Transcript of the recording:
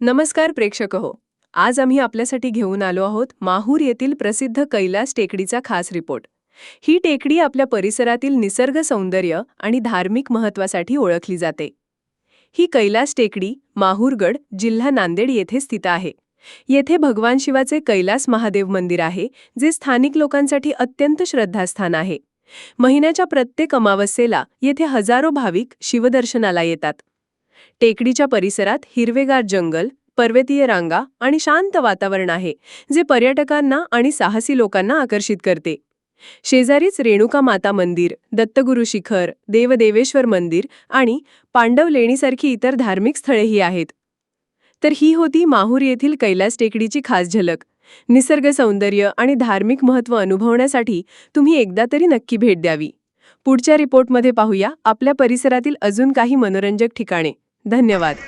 नमस्कार प्रेक्षक हो. आज आम्ही आपल्यासाठी घेऊन आलो आहोत माहूर येथील प्रसिद्ध कैलास टेकडीचा खास रिपोर्ट. ही टेकडी आपल्या परिसरातील निसर्ग सौंदर्य आणि धार्मिक महत्वासाठी ओळखली जाते. ही कैलास टेकडी माहूरगड जिल्हा नांदेड येथे स्थित आहे. येथे भगवान शिवाचे कैलास महादेव मंदिर आहे जे स्थानिक लोकांसाठी अत्यंत श्रद्धास्थान आहे. महिन्याच्या प्रत्येक अमावस्येला येथे हजारो भाविक शिवदर्शनाला येतात. टेकडीच्या परिसरात हिरवेगार जंगल पर्वतीय रांगा आणि शांत वातावरण आहे जे पर्यटकांना आणि साहसी लोकांना आकर्षित करते. शेजारीच रेणुका माता मंदिर दत्तगुरु शिखर देवदेवेश्वर मंदिर आणि पांडव लेणीसारखी इतर धार्मिक स्थळेही आहेत. तर ही होती माहूर येथील कैलास टेकडीची खास झलक. निसर्ग सौंदर्य आणि धार्मिक महत्त्व अनुभवण्यासाठी तुम्ही एकदा तरी नक्की भेट द्यावी. पुढच्या रिपोर्टमध्ये पाहूया आपल्या परिसरातील अजून काही मनोरंजक ठिकाणे. धन्यवाद.